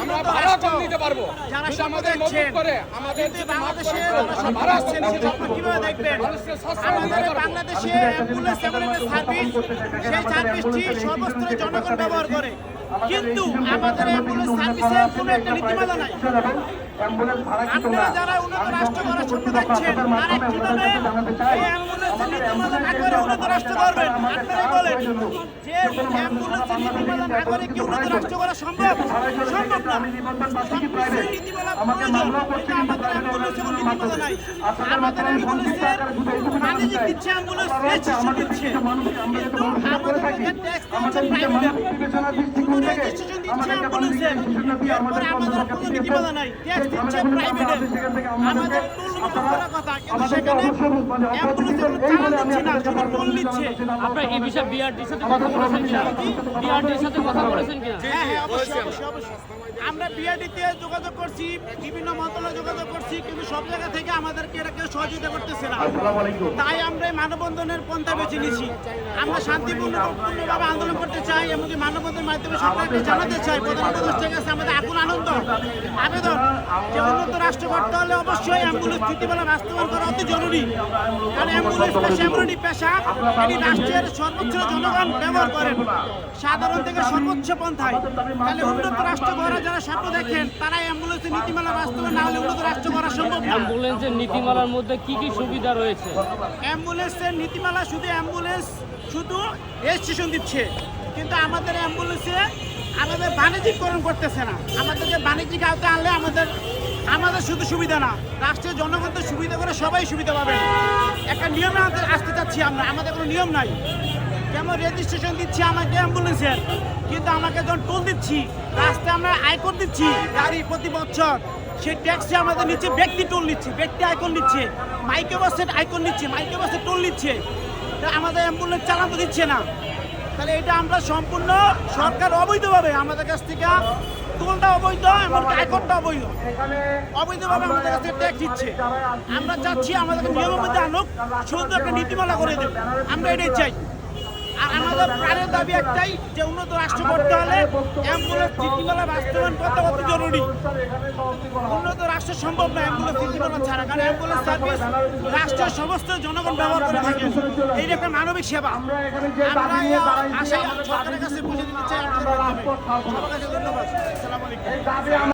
আমরা ভাড়া কম দিতে পারব। আমাদের করে আমাদের বাংলাদেশে অ্যাম্বুলেন্স সার্ভিস সেই সার্ভিসটি জনগণ ব্যবহার করে। কিন্তু আমাদের অ্যাম্বুলেন্স সার্ভিসের কোনো একটা নীতিমালা নাই। আপনারা যারা উন্নত রাষ্ট্র করার স্বপ্ন দেখছেন তারা এই অ্যাম্বুলেন্সে আমাদের বাণিজ্যিক দিচ্ছে অ্যাম্বুলেন্স রেজিস্ট্রেশন দিচ্ছে কিন্তু আমাদের ট্যাক্স দিচ্ছে প্রাইভেট শুধু রেজিস্ট্রেশন দিচ্ছে অ্যাম্বুলেন্সের এরপরে আমাদের কোনো নীতিমালা নাই। ট্যাক্স দিচ্ছে প্রাইভেটে আমাদের টুল করার কথা কিন্তু সেখানে অ্যাম্বুলেন্সের চালান দিচ্ছে না। শুধু টোল নিচ্ছে আপনার এই বিষয়ে বিআরটির সাথে কথা বলেছেন কিনা বিআরটির সাথে কথা বলেছেন কিনা হ্যাঁ হ্যাঁ অবশ্যই অবশ্যই অবশ্যই। আমরা বিআরডিতে যোগাযোগ করছি বিভিন্ন মন্ত্রণালয়ে যোগাযোগ করছি কিন্তু সব জায়গা থেকে আমাদেরকে এরা কেউ সহযোগিতা করতেছে না। তাই আমরা এই মানববন্ধনের পন্থা বেছে নিয়েছি। আমরা শান্তিপূর্ণভাবে আন্দোলন করতে চাই এমনকি মানববন্ধনের মাধ্যমে সরকারকে জানাতে চাই প্রধান উপদেষ্টার কাছে আমাদের আকুল আনন্দ আবেদন যে উন্নত রাষ্ট্র করতে হলে অবশ্যই অ্যাম্বুলেন্স নীতিমালা বাস্তবায়ন করা অতি জরুরি। কারণ অ্যাম্বুলেন্স পেশা এমন একটি পেশা এটি রাষ্ট্রের সর্বোচ্চ জনগণ ব্যবহার করেন। সাধারণ থেকে সর্বোচ্চ পন্থায়। তাহলে উন্নত রাষ্ট্র করার যারা স্বপ্ন দেখেন তারা অ্যাম্বুলেন্সের নীতিমালা বাস্তবায়ন না হলে উন্নত রাষ্ট্র করা সম্ভব না। অ্যাম্বুলেন্সের নীতিমালার মধ্যে কি কি সুবিধা রয়েছে? অ্যাম্বুলেন্সের নীতিমালা শুধু অ্যাম্বুলেন্স শুধু রেজিস্ট্রেশন দিচ্ছে। কিন্তু আমাদের অ্যাম্বুলেন্সে আমাদের বাণিজ্যিকরণ করতেছে না। আমাদেরকে বাণিজ্যিক আওতায় আনলে আমাদের আমাদের শুধু সুবিধা না। রাষ্ট্রের জনগণ তো সুবিধা করে সবাই সুবিধা পাবে। একটা নিয়মে আমাদের আসতে চাচ্ছি আমরা। আমাদের কোনো নিয়ম নাই। যেমন রেজিস্ট্রেশন দিচ্ছি আমাকে অ্যাম্বুলেন্সের? কিন্তু আমাকে যখন টোল দিচ্ছি, রাস্তায় আমরা আয়কর দিচ্ছি, গাড়ি প্রতি বছর, সেই ট্যাক্সে আমাদের নিচ্ছে ব্যক্তি টোল নিচ্ছে। ব্যক্তি আয়কর নিচ্ছে। মাইকে বাসের আয়কর নিচ্ছে। মাইকে বাসের টোল নিচ্ছে আমাদের অ্যাম্বুলেন্স চালানো দিচ্ছে না। তাহলে এটা আমরা সম্পূর্ণ সরকার অবৈধভাবে আমাদের কাছ থেকে টোলটা অবৈধ এবং আয়করটা অবৈধ। অবৈধভাবে আমাদের কাছে ট্যাক্স দিচ্ছে আমরা চাচ্ছি আমাদেরকে নিয়মের মধ্যে আনুক, শুধু একটা নীতিমালা করে দেবে আমরা এটাই চাই। আর আমাদের প্রাণের দাবি একটাই যে উন্নত রাষ্ট্র করতে হলে অ্যাম্বুলেন্স নীতিমালা বাস্তবায়ন করতে অতি জরুরি। উন্নত রাষ্ট্র সম্ভব না অ্যাম্বুলেন্স নীতিমালা ছাড়া কারণ অ্যাম্বুলেন্স সার্ভিস রাষ্ট্রের সমস্ত জনগণ ব্যবহার করে থাকে। এইটা একটা মানবিক সেবা। আমরা এই আশায় সরকারের কাছে বুঝে দিতে চাই। আপনাদের মাধ্যমে। ধন্যবাদ।